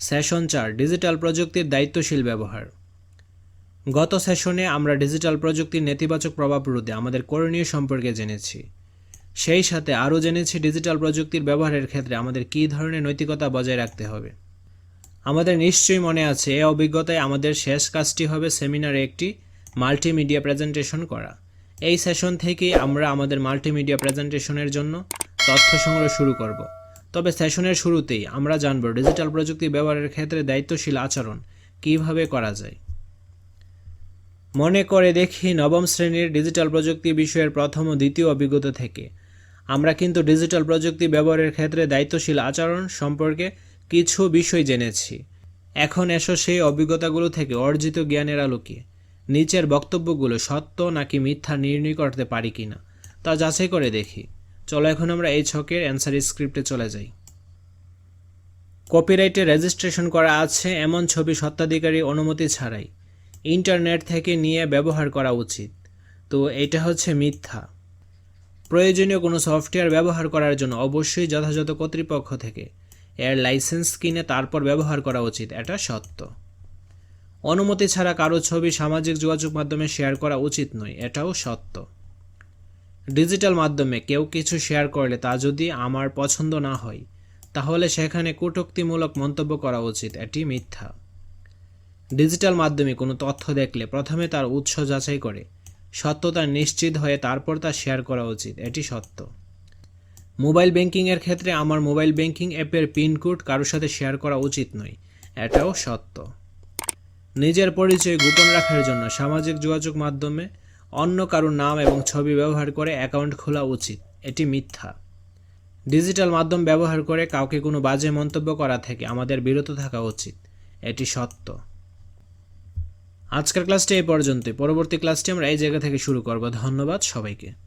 Session চার, digital প্রযুক্তির দায়িত্বশীল ব্যবহার। গত সেশনে আমরা ডিজিটাল প্রযুক্তির নেতিবাচক প্রভাব রোধে আমাদের করণীয় সম্পর্কে জেনেছি। সেই সাথে আরও জেনেছি ডিজিটাল প্রযুক্তির ব্যবহারের ক্ষেত্রে আমাদের কী ধরনের নৈতিকতা বজায় রাখতে হবে। আমাদের নিশ্চয়ই মনে আছে এই অভিজ্ঞতায় আমাদের শেষ কাজটি হবে সেমিনারে একটি মাল্টিমিডিয়া প্রেজেন্টেশন করা। এই সেশন থেকেই আমরা আমাদের মাল্টিমিডিয়া প্রেজেন্টেশনের জন্য তথ্য সংগ্রহ শুরু করব। তবে সেশনের শুরুতেই আমরা জানব ডিজিটাল প্রযুক্তি ব্যবহারের ক্ষেত্রে দায়িত্বশীল আচরণ কীভাবে করা যায়। মনে করে দেখি নবম শ্রেণির ডিজিটাল প্রযুক্তি বিষয়ের প্রথম ও দ্বিতীয় অভিজ্ঞতা থেকে। আমরা কিন্তু ডিজিটাল প্রযুক্তি ব্যবহারের ক্ষেত্রে দায়িত্বশীল আচরণ সম্পর্কে কিছু বিষয় জেনেছি। এখন এসো সেই অভিজ্ঞতাগুলো থেকে অর্জিত জ্ঞানের আলোকে। নিচের বক্তব্যগুলো সত্য নাকি মিথ্যা নির্ণয় করতে পারি কিনা তা যাচাই করে দেখি। চলো এখন আমরা এই ছকের অ্যান্সার স্ক্রিপ্টে চলে যাই। কপিরাইটে রেজিস্ট্রেশন করা আছে এমন ছবি সত্ত্বাধিকারী অনুমতি ছাড়াই। ইন্টারনেট থেকে নিয়ে ব্যবহার করা উচিত। তো এটা হচ্ছে মিথ্যা। প্রয়োজনীয় কোনো সফটওয়্যার ব্যবহার করার জন্য অবশ্যই যথাযথ কর্তৃপক্ষ থেকে এর লাইসেন্স কিনে তারপর ব্যবহার করা উচিত, এটা সত্য। অনুমতি ছাড়া কারও ছবি সামাজিক যোগাযোগ মাধ্যমে শেয়ার করা উচিত নয়, এটাও সত্য। ডিজিটাল মাধ্যমে কেউ কিছু শেয়ার করলে তা যদি আমার পছন্দ না হয়, তাহলে সেখানে কটূক্তিমূলক মন্তব্য করা উচিত, এটি মিথ্যা। ডিজিটাল মাধ্যমে কোনো তথ্য দেখলে প্রথমে তার উৎস যাচাই করে, সত্যতা নিশ্চিত হয়ে তারপর তা শেয়ার করা উচিত, এটি সত্য। মোবাইল ব্যাংকিংয়ের ক্ষেত্রে আমার মোবাইল ব্যাংকিং অ্যাপের পিনকোড কারোর সাথে শেয়ার করা উচিত নয়, এটাও সত্য। নিজের পরিচয় গোপন রাখার জন্য সামাজিক যোগাযোগ মাধ্যমে অন্য কারোর নাম এবং ছবি ব্যবহার করে অ্যাকাউন্ট খোলা উচিত। এটি মিথ্যা। ডিজিটাল মাধ্যম ব্যবহার করে কাউকে কোনো বাজে মন্তব্য করা থেকে আমাদের বিরত থাকা উচিত। এটি সত্য। আজকের ক্লাসটি এই পর্যন্ত পরবর্তী ক্লাসটি আমরা এই জায়গা থেকে শুরু করব। ধন্যবাদ সবাইকে।